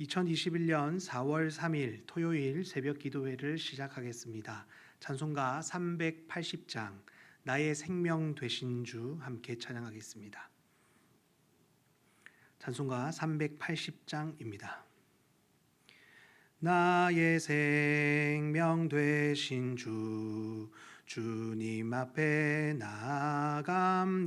2021년 4월 3일 토요일 새벽 기도회를 시작하겠습니다. 찬송가 380장 나의 생명 되신 주 함께 찬양하겠습니다. 찬송가 380장입니다. 나의 생명 되신 주 주님 앞에 나아갑니다.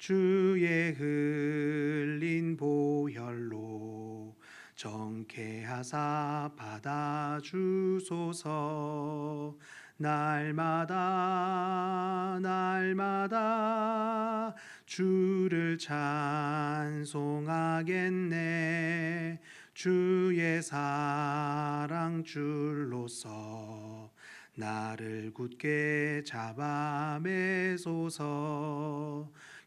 주의 흘린 보혈로 정케 하사 받아 주소서. 날마다 날마다 주를 찬송하겠네. 주의 사랑 줄로서 나를 굳게 잡아매소서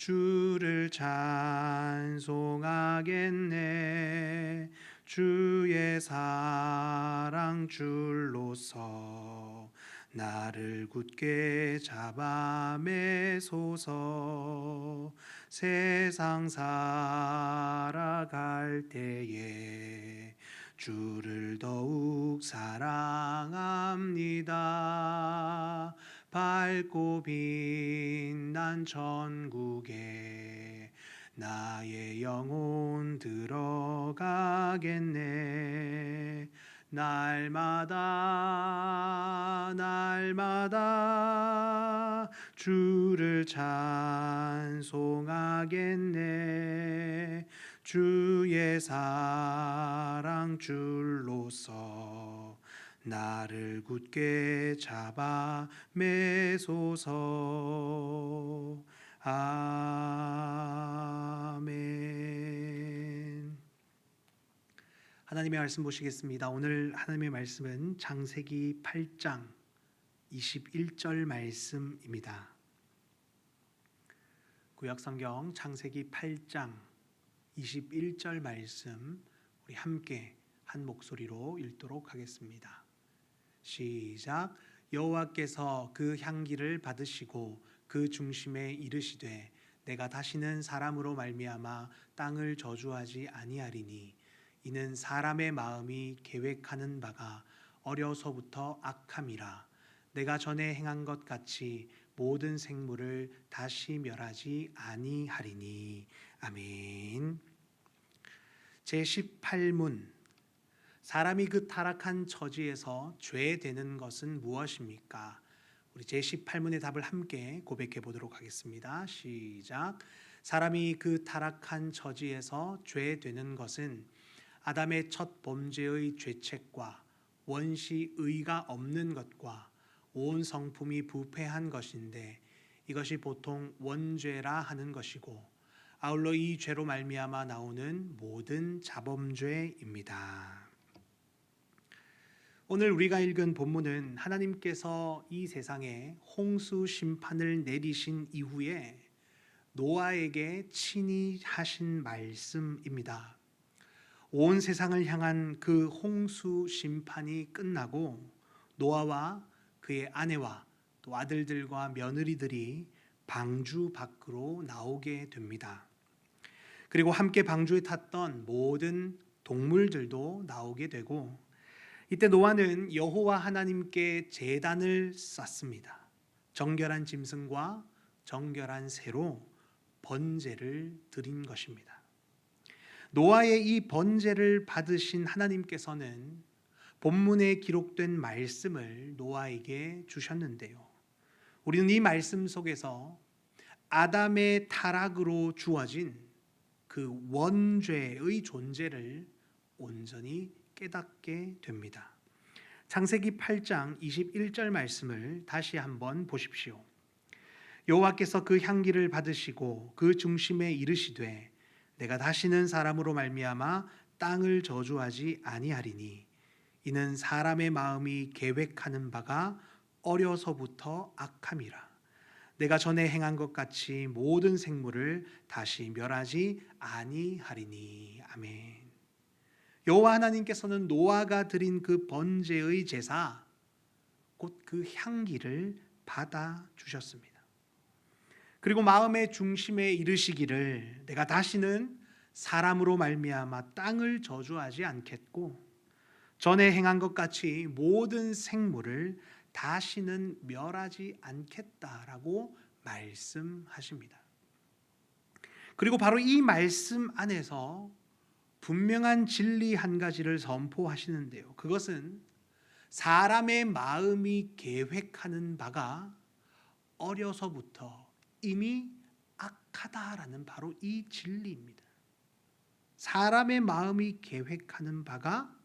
주를 찬송하겠네 주의 사랑 줄로서 나를 굳게 잡아매소서 세상 살아갈 때에 주를 더욱 사랑합니다. 밝고 빛난 천국에 나의 영혼 들어가겠네. 날마다 날마다 주를 찬송하겠네. 주의 사랑 줄로서 나를 굳게 잡아 매소서 아멘 하나님의 말씀 보시겠습니다. 오늘 하나님의 말씀은 장세기 8장 21절 말씀입니다. 구약 성경 창세기 8장 21절 말씀 우리 함께 한 목소리로 읽도록 하겠습니다. 시작. 여호와께서 그 향기를 받으시고 그 중심에 이르시되 내가 다시는 사람으로 말미암아 땅을 저주하지 아니하리니 이는 사람의 마음이 계획하는 바가 어려서부터 악함이라. 내가 전에 행한 것 같이 모든 생물을 다시 멸하지 아니하리니. 아멘. 제 18문 사람이 그 타락한 처지에서 죄 되는 것은 무엇입니까? 우리 제 18문의 답을 함께 고백해 보도록 하겠습니다. 시작. 사람이 그 타락한 처지에서 죄 되는 것은 아담의 첫 범죄의 죄책과 원시 의가 없는 것과 온 성품이 부패한 것인데 이것이 보통 원죄라 하는 것이고 아울러 이 죄로 말미암아 나오는 모든 자범죄입니다. 오늘 우리가 읽은 본문은 하나님께서 이 세상에 홍수 심판을 내리신 이후에 노아에게 친히 하신 말씀입니다. 온 세상을 향한 그 홍수 심판이 끝나고 노아와 그의 아내와 또 아들들과 며느리들이 방주 밖으로 나오게 됩니다. 그리고 함께 방주에 탔던 모든 동물들도 나오게 되고 이때 노아는 여호와 하나님께 제단을 쌓습니다. 정결한 짐승과 정결한 새로 번제를 드린 것입니다. 노아의 이 번제를 받으신 하나님께서는 본문에 기록된 말씀을 노아에게 주셨는데요. 우리는 이 말씀 속에서 아담의 타락으로 주어진 그 원죄의 존재를 온전히 깨닫게 됩니다. 창세기 8장 21절 말씀을 다시 한번 보십시오. 여호와께서 그 향기를 받으시고 그 중심에 이르시되 내가 다시는 사람으로 말미암아 땅을 저주하지 아니하리니 이는 사람의 마음이 계획하는 바가 어려서부터 악함이라. 내가 전에 행한 것 같이 모든 생물을 다시 멸하지 아니하리니. 아멘. 여호와 하나님께서는 노아가 드린 그 번제의 제사 곧 그 향기를 받아 주셨습니다. 그리고 마음의 중심에 이르시기를 내가 다시는 사람으로 말미암아 땅을 저주하지 않겠고 전에 행한 것 같이 모든 생물을 다시는 멸하지 않겠다라고 말씀하십니다. 그리고 바로 이 말씀 안에서 분명한 진리 한 가지를 선포하시는데요. 그것은 사람의 마음이 계획하는 바가 어려서부터 이미 악하다라는 바로 이 진리입니다. 사람의 마음이 계획하는 바가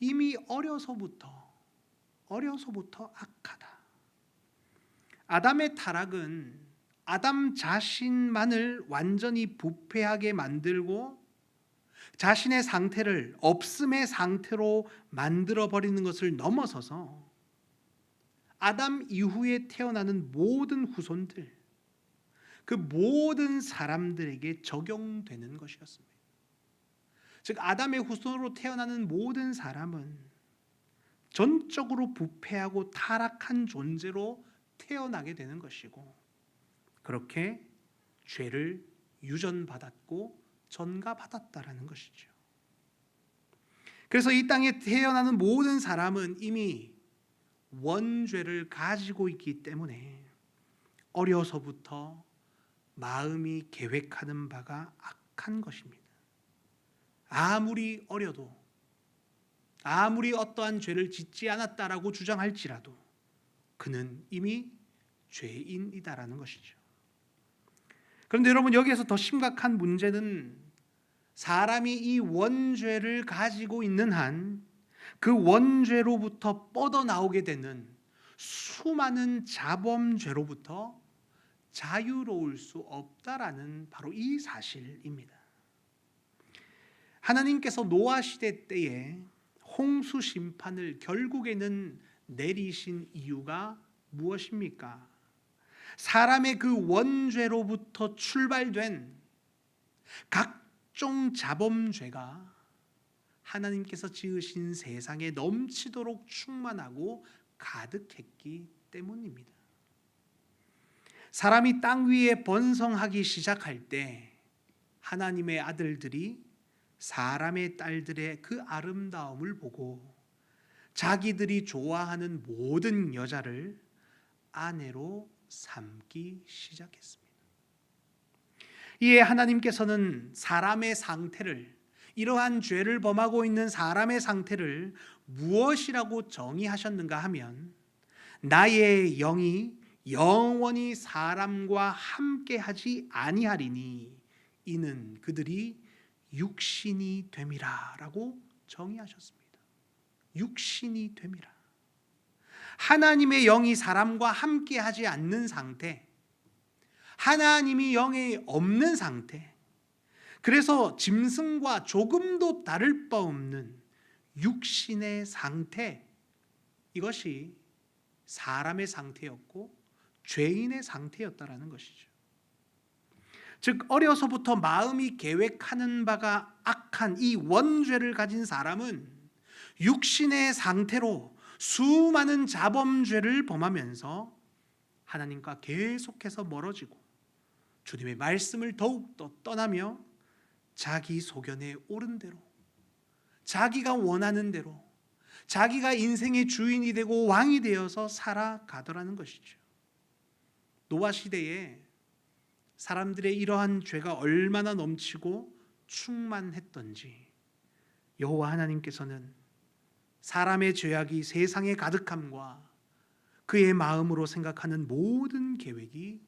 이미 어려서부터 어려서부터 악하다. 아담의 타락은 아담 자신만을 완전히 부패하게 만들고 자신의 상태를 없음의 상태로 만들어 버리는 것을 넘어서서 아담 이후에 태어나는 모든 후손들 그 모든 사람들에게 적용되는 것이었습니다. 즉 아담의 후손으로 태어나는 모든 사람은 전적으로 부패하고 타락한 존재로 태어나게 되는 것이고 그렇게 죄를 유전받았고 전가받았다라는 것이죠. 그래서 이 땅에 태어나는 모든 사람은 이미 원죄를 가지고 있기 때문에 어려서부터 마음이 계획하는 바가 악한 것입니다. 아무리 어려도 아무리 어떠한 죄를 짓지 않았다라고 주장할지라도 그는 이미 죄인이다라는 것이죠. 그런데 여러분 여기에서 더 심각한 문제는 사람이 이 원죄를 가지고 있는 한 그 원죄로부터 뻗어나오게 되는 수많은 자범죄로부터 자유로울 수 없다라는 바로 이 사실입니다. 하나님께서 노아 시대 때에 홍수 심판을 결국에는 내리신 이유가 무엇입니까? 사람의 그 원죄로부터 출발된 각종 자범죄가 하나님께서 지으신 세상에 넘치도록 충만하고 가득했기 때문입니다. 사람이 땅 위에 번성하기 시작할 때 하나님의 아들들이 사람의 딸들의 그 아름다움을 보고 자기들이 좋아하는 모든 여자를 아내로 삼기 시작했습니다. 이에 하나님께서는 사람의 상태를 이러한 죄를 범하고 있는 사람의 상태를 무엇이라고 정의하셨는가 하면 나의 영이 영원히 사람과 함께 하지 아니하리니 이는 그들이 육신이 됨이라라고 정의하셨습니다. 육신이 됨이라. 하나님의 영이 사람과 함께 하지 않는 상태, 하나님이 영에 없는 상태, 그래서 짐승과 조금도 다를 바 없는 육신의 상태, 이것이 사람의 상태였고 죄인의 상태였다라는 것이죠. 즉 어려서부터 마음이 계획하는 바가 악한 이 원죄를 가진 사람은 육신의 상태로 수많은 자범죄를 범하면서 하나님과 계속해서 멀어지고 주님의 말씀을 더욱더 떠나며 자기 소견에 옳은 대로 자기가 원하는 대로 자기가 인생의 주인이 되고 왕이 되어서 살아가더라는 것이죠. 노아 시대에 사람들의 이러한 죄가 얼마나 넘치고 충만했던지 여호와 하나님께서는 사람의 죄악이 세상에 가득함과 그의 마음으로 생각하는 모든 계획이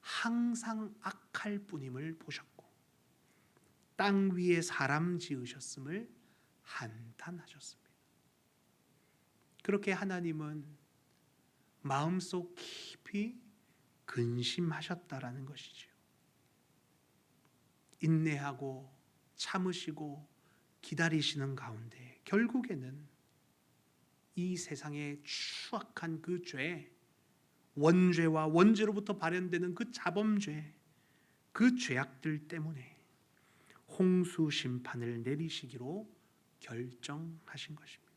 항상 악할 뿐임을 보셨고 땅 위에 사람 지으셨음을 한탄하셨습니다. 그렇게 하나님은 마음속 깊이 근심하셨다라는 것이죠. 인내하고 참으시고 기다리시는 가운데 결국에는 이 세상의 추악한 그 죄, 원죄와 원죄로부터 발현되는 그 자범죄, 그 죄악들 때문에 홍수 심판을 내리시기로 결정하신 것입니다.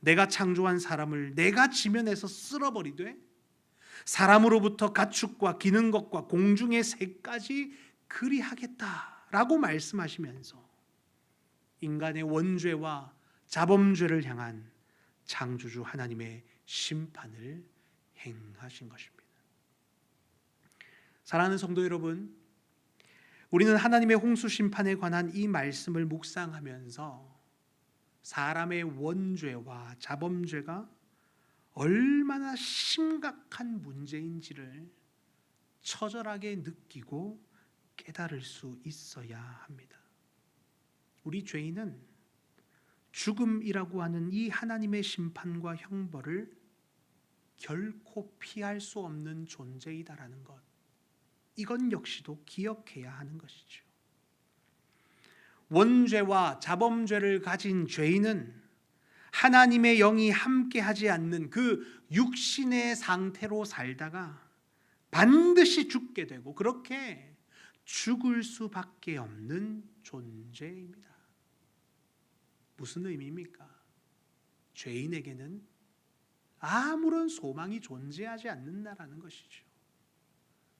내가 창조한 사람을 내가 지면에서 쓸어버리되 사람으로부터 가축과 기는 것과 공중의 새까지 그리하겠다라고 말씀하시면서 인간의 원죄와 자범죄를 향한 창조주 하나님의 심판을 행하신 것입니다. 사랑하는 성도 여러분, 우리는 하나님의 홍수 심판에 관한 이 말씀을 묵상하면서 사람의 원죄와 자범죄가 얼마나 심각한 문제인지를 처절하게 느끼고 깨달을 수 있어야 합니다. 우리 죄인은 죽음이라고 하는 이 하나님의 심판과 형벌을 결코 피할 수 없는 존재이다라는 것. 이건 역시도 기억해야 하는 것이죠. 원죄와 자범죄를 가진 죄인은 하나님의 영이 함께하지 않는 그 육신의 상태로 살다가 반드시 죽게 되고 그렇게 죽을 수밖에 없는 존재입니다. 무슨 의미입니까? 죄인에게는 아무런 소망이 존재하지 않는다라는 것이죠.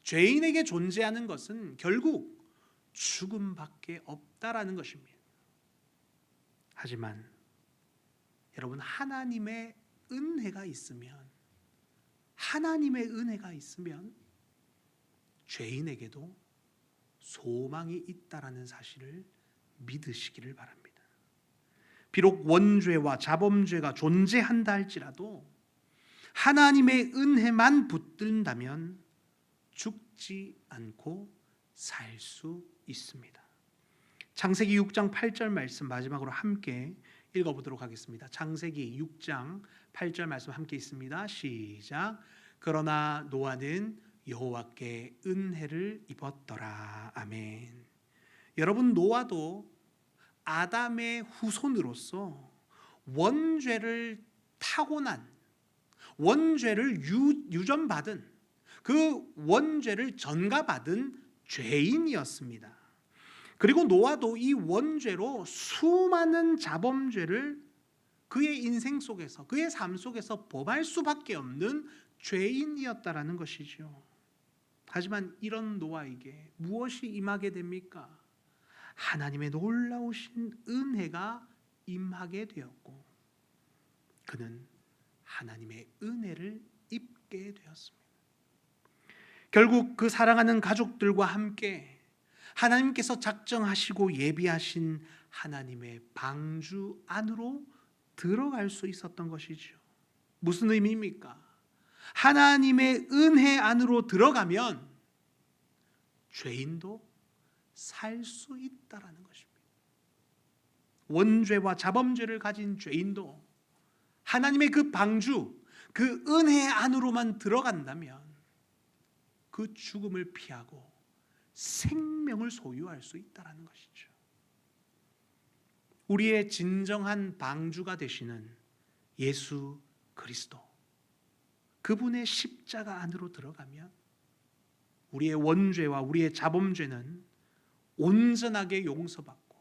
죄인에게 존재하는 것은 결국 죽음밖에 없다라는 것입니다. 하지만 여러분 하나님의 은혜가 있으면 하나님의 은혜가 있으면 죄인에게도 소망이 있다라는 사실을 믿으시기를 바랍니다. 비록 원죄와 자범죄가 존재한다 할지라도 하나님의 은혜만 붙든다면 죽지 않고 살 수 있습니다. 창세기 6장 8절 말씀 마지막으로 함께 읽어보도록 하겠습니다. 창세기 6장 8절 말씀 함께 있습니다. 시작. 그러나 노아는 여호와께 은혜를 입었더라. 아멘. 여러분 노아도 아담의 후손으로서 원죄를 타고난 원죄를 유, 유전받은 그 원죄를 전가받은 죄인이었습니다. 그리고 노아도 이 원죄로 수많은 자범죄를 그의 인생 속에서 그의 삶 속에서 범할 수밖에 없는 죄인이었다라는 것이죠. 하지만 이런 노아에게 무엇이 임하게 됩니까? 하나님의 놀라우신 은혜가 임하게 되었고 그는 하나님의 은혜를 입게 되었습니다. 결국 그 사랑하는 가족들과 함께 하나님께서 작정하시고 예비하신 하나님의 방주 안으로 들어갈 수 있었던 것이죠. 무슨 의미입니까? 하나님의 은혜 안으로 들어가면 죄인도 살 수 있다라는 것입니다. 원죄와 자범죄를 가진 죄인도 하나님의 그 방주, 그 은혜 안으로만 들어간다면 그 죽음을 피하고 생명을 소유할 수 있다라는 것이죠. 우리의 진정한 방주가 되시는 예수 그리스도 그분의 십자가 안으로 들어가면 우리의 원죄와 우리의 자범죄는 온전하게 용서받고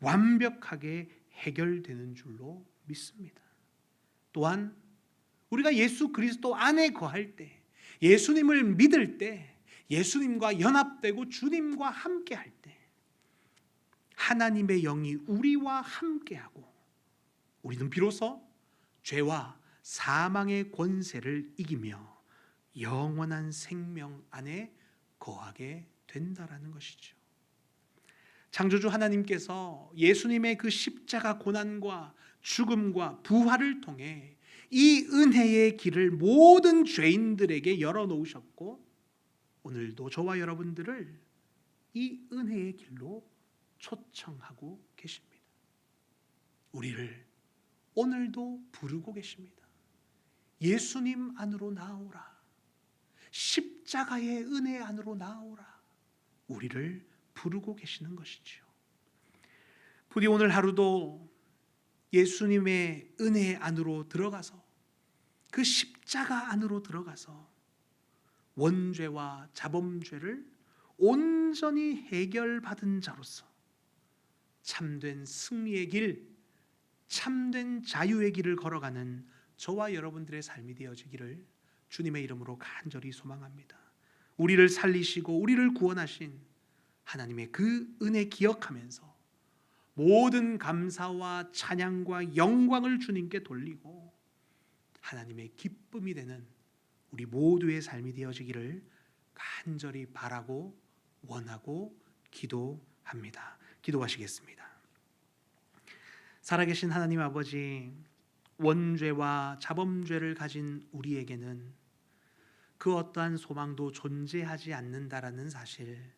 완벽하게 해결되는 줄로 믿습니다. 또한 우리가 예수 그리스도 안에 거할 때 예수님을 믿을 때 예수님과 연합되고 주님과 함께 할 때 하나님의 영이 우리와 함께하고 우리는 비로소 죄와 사망의 권세를 이기며 영원한 생명 안에 거하게 된다라는 것이죠. 창조주 하나님께서 예수님의 그 십자가 고난과 죽음과 부활을 통해 이 은혜의 길을 모든 죄인들에게 열어 놓으셨고 오늘도 저와 여러분들을 이 은혜의 길로 초청하고 계십니다. 우리를 오늘도 부르고 계십니다. 예수님 안으로 나오라. 십자가의 은혜 안으로 나오라. 우리를 부르고 계시는 것이지요. 부디 오늘 하루도 예수님의 은혜 안으로 들어가서 그 십자가 안으로 들어가서 원죄와 자범죄를 온전히 해결받은 자로서 참된 승리의 길, 참된 자유의 길을 걸어가는 저와 여러분들의 삶이 되어지기를 주님의 이름으로 간절히 소망합니다. 우리를 살리시고 우리를 구원하신 하나님의 그 은혜 기억하면서 모든 감사와 찬양과 영광을 주님께 돌리고 하나님의 기쁨이 되는 우리 모두의 삶이 되어지기를 간절히 바라고 원하고 기도합니다. 기도하시겠습니다. 살아계신 하나님 아버지, 원죄와 자범죄를 가진 우리에게는 그 어떠한 소망도 존재하지 않는다라는 사실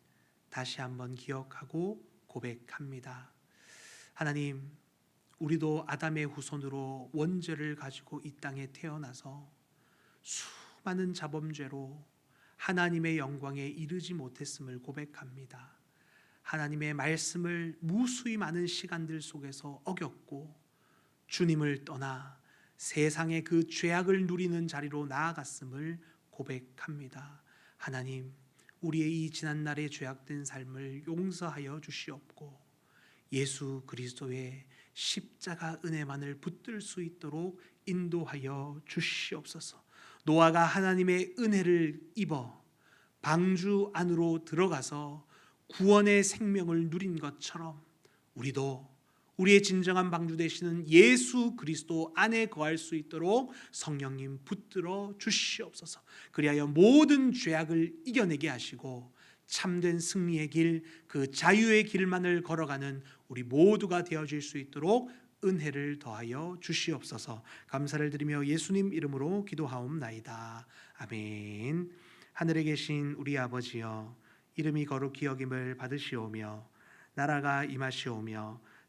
다시 한번 기억하고 고백합니다. 하나님, 우리도 아담의 후손으로 원죄를 가지고 이 땅에 태어나서 수많은 자범죄로 하나님의 영광에 이르지 못했음을 고백합니다. 하나님의 말씀을 무수히 많은 시간들 속에서 어겼고 주님을 떠나 세상의 그 죄악을 누리는 자리로 나아갔음을 고백합니다. 하나님, 우리의 이 지난 날의 죄악된 삶을 용서하여 주시옵고 예수 그리스도의 십자가 은혜만을 붙들 수 있도록 인도하여 주시옵소서. 노아가 하나님의 은혜를 입어 방주 안으로 들어가서 구원의 생명을 누린 것처럼 우리도 우리의 진정한 방주 되시는 예수 그리스도 안에 거할 수 있도록 성령님 붙들어 주시옵소서. 그리하여 모든 죄악을 이겨내게 하시고 참된 승리의 길, 그 자유의 길만을 걸어가는 우리 모두가 되어질 수 있도록 은혜를 더하여 주시옵소서. 감사를 드리며 예수님 이름으로 기도하옵나이다. 아멘. 하늘에 계신 우리 아버지여 이름이 거룩히 여김을 받으시오며 나라가 임하시오며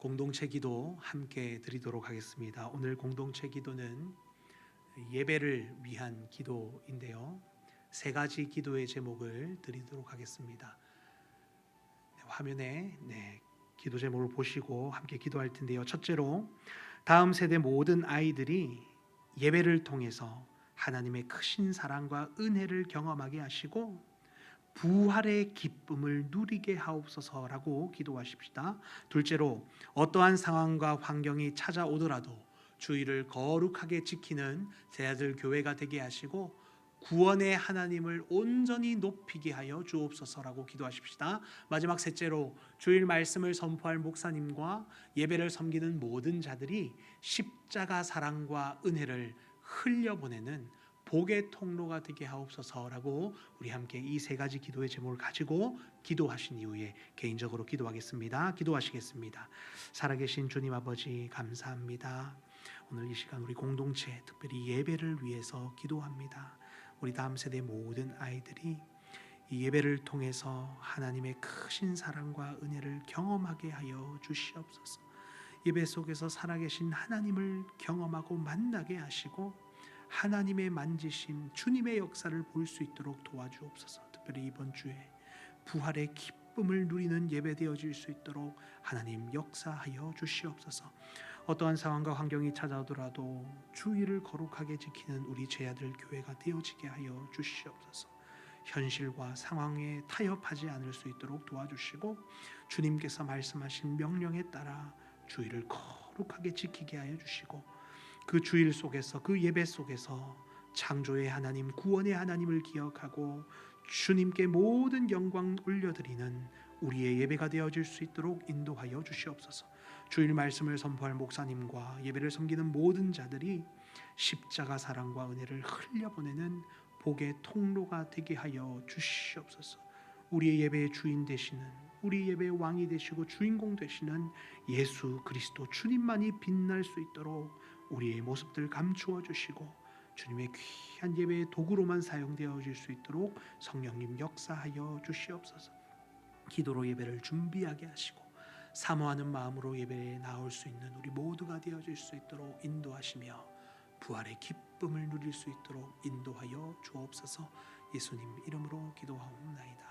공동체 기도 함께 드리도록 하겠습니다. 오늘 공동체 기도는 예배를 위한 기도인데요. 세 가지 기도의 제목을 드리도록 하겠습니다. 네, 화면에 네, 기도 제목을 보시고 함께 기도할 텐데요. 첫째로 다음 세대 모든 아이들이 예배를 통해서 하나님의 크신 사랑과 은혜를 경험하게 하시고 부활의 기쁨을 누리게 하옵소서라고 기도하십시다. 둘째로 어떠한 상황과 환경이 찾아오더라도 주의를 거룩하게 지키는 제자들 교회가 되게 하시고 구원의 하나님을 온전히 높이게 하여 주옵소서라고 기도하십시다. 마지막 셋째로 주일 말씀을 선포할 목사님과 예배를 섬기는 모든 자들이 십자가 사랑과 은혜를 흘려보내는 복의 통로가 되게 하옵소서라고 우리 함께 이 세 가지 기도의 제목을 가지고 기도하신 이후에 개인적으로 기도하겠습니다. 기도하시겠습니다. 살아계신 주님 아버지 감사합니다. 오늘 이 시간 우리 공동체 특별히 예배를 위해서 기도합니다. 우리 다음 세대 모든 아이들이 이 예배를 통해서 하나님의 크신 사랑과 은혜를 경험하게 하여 주시옵소서. 예배 속에서 살아계신 하나님을 경험하고 만나게 하시고 하나님의 만지심, 주님의 역사를 볼 수 있도록 도와주옵소서. 특별히 이번 주에 부활의 기쁨을 누리는 예배 되어질 수 있도록 하나님 역사하여 주시옵소서. 어떠한 상황과 환경이 찾아오더라도 주의를 거룩하게 지키는 우리 제아들 교회가 되어지게 하여 주시옵소서. 현실과 상황에 타협하지 않을 수 있도록 도와주시고 주님께서 말씀하신 명령에 따라 주의를 거룩하게 지키게 하여 주시고 그 주일 속에서 그 예배 속에서 창조의 하나님 구원의 하나님을 기억하고 주님께 모든 영광 올려드리는 우리의 예배가 되어질 수 있도록 인도하여 주시옵소서. 주일 말씀을 선포할 목사님과 예배를 섬기는 모든 자들이 십자가 사랑과 은혜를 흘려보내는 복의 통로가 되게 하여 주시옵소서. 우리의 예배의 주인 되시는 우리 예배의 왕이 되시고 주인공 되시는 예수 그리스도 주님만이 빛날 수 있도록 우리의 모습들 감추어 주시고 주님의 귀한 예배의 도구로만 사용되어 질 수 있도록 성령님 역사하여 주시옵소서. 기도로 예배를 준비하게 하시고 사모하는 마음으로 예배에 나올 수 있는 우리 모두가 되어질 수 있도록 인도하시며 부활의 기쁨을 누릴 수 있도록 인도하여 주옵소서. 예수님 이름으로 기도하옵나이다.